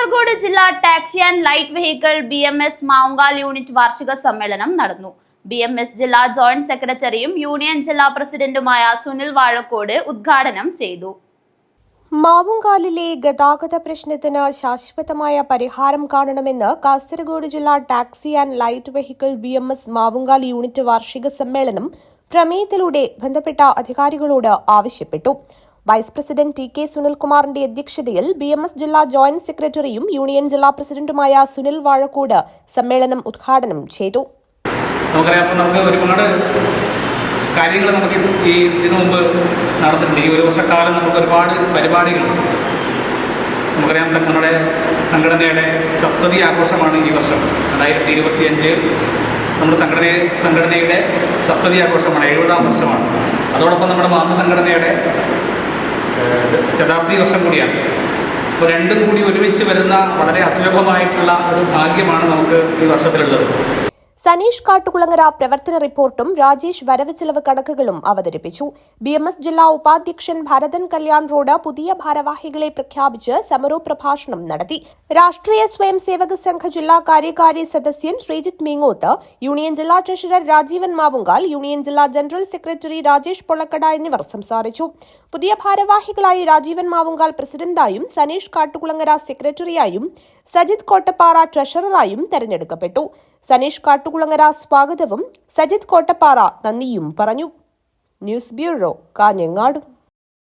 കാസർഗോഡ് ജില്ലാ taxi and light vehicle B M S Mavungal unit വാർഷിക സമ്മേളനം നടന്നു. ബി എം എസ് ജില്ലാ ജോയിന്റ് സെക്രട്ടറിയും യൂണിയൻ ജില്ലാ പ്രസിഡന്റുമായ സുനിൽ വാഴക്കോട് ഉദ്ഘാടനം ചെയ്തു. മാവുങ്കാലിലെ ഗതാഗത പ്രശ്നത്തിന് ശാശ്വതമായ പരിഹാരം കാണണമെന്ന് കാസർഗോഡ് ജില്ലാ taxi and light vehicle B M S Mavungal unit വാർഷിക സമ്മേളനം പ്രമേയത്തിലൂടെ ബന്ധപ്പെട്ട അധികാരികളോട് ആവശ്യപ്പെട്ടു. വൈസ് പ്രസിഡന്റ് ടി കെ സുനിൽകുമാറിന്റെ അധ്യക്ഷതയിൽ ബി എം എസ് ജില്ലാ ജോയിന്റ് സെക്രട്ടറിയും യൂണിയൻ ജില്ലാ പ്രസിഡന്റുമായ സുനിൽ വാഴക്കോട് സമ്മേളനം ഉദ്ഘാടനം ചെയ്തു. നമുക്കറിയാം ഒരുപാട് കാര്യങ്ങൾ നമുക്ക് ഈ ഇതിനു മുമ്പ് നടന്നിട്ടുണ്ട്. ഈ ഒരു വർഷക്കാലം നമുക്ക് ഒരുപാട് പരിപാടികൾ നമുക്കറിയാം നമ്മുടെ സംഘടനയുടെ സപ്തതി ആഘോഷമാണ് ഈ വർഷം. രണ്ടായിരത്തി ഇരുപത്തിയഞ്ച് നമ്മുടെ സംഘടന സംഘടനയുടെ സപ്തതി ആഘോഷമാണ് എഴുപതാം വർഷമാണ്. അതോടൊപ്പം നമ്മുടെ മാതൃ സംഘടനയുടെ ശതാബ്ദി വർഷം കൂടിയാണ്. അപ്പോൾ രണ്ടും കൂടി ഒരുമിച്ച് വരുന്ന വളരെ അസുലഭമായിട്ടുള്ള ഒരു ഭാഗ്യമാണ് നമുക്ക് ഈ വർഷത്തിലുള്ളത്. സനീഷ് കാട്ടുകുളങ്ങര പ്രവർത്തന റിപ്പോർട്ടും രാജേഷ് വരവ് ചെലവ് കണക്കുകളും അവതരിപ്പിച്ചു. ബി എം എസ് ജില്ലാ ഉപാധ്യക്ഷൻ ഭരതൻ കല്യാൺ റോഡ് പുതിയ ഭാരവാഹികളെ പ്രഖ്യാപിച്ച് സമരോ പ്രഭാഷണം നടത്തി. രാഷ്ട്രീയ സ്വയം സേവക സംഘ ജില്ലാ കാര്യകാരി സദസ്യൻ ശ്രീജിത് മീങ്ങോത്ത് യൂണിയൻ ജില്ലാ ട്രഷറർ രാജീവൻ മാവുങ്കാൽ യൂണിയൻ ജില്ലാ ജനറൽ സെക്രട്ടറി രാജേഷ് പൊള്ളക്കട എന്നിവർ സംസാരിച്ചു. പുതിയ ഭാരവാഹികളായി രാജീവൻ മാവുങ്കാൽ പ്രസിഡന്റായും സനീഷ് കാട്ടുകുളങ്ങര സെക്രട്ടറിയായും സജിത് കോട്ടപ്പാറ ട്രഷററായും തെരഞ്ഞെടുക്കപ്പെട്ടു. സനീഷ് കാട്ടുകുളങ്ങര സ്വാഗതവും സജിത് കോട്ടപ്പാറ നന്ദിയും പറഞ്ഞു. News bureau Kanhangad.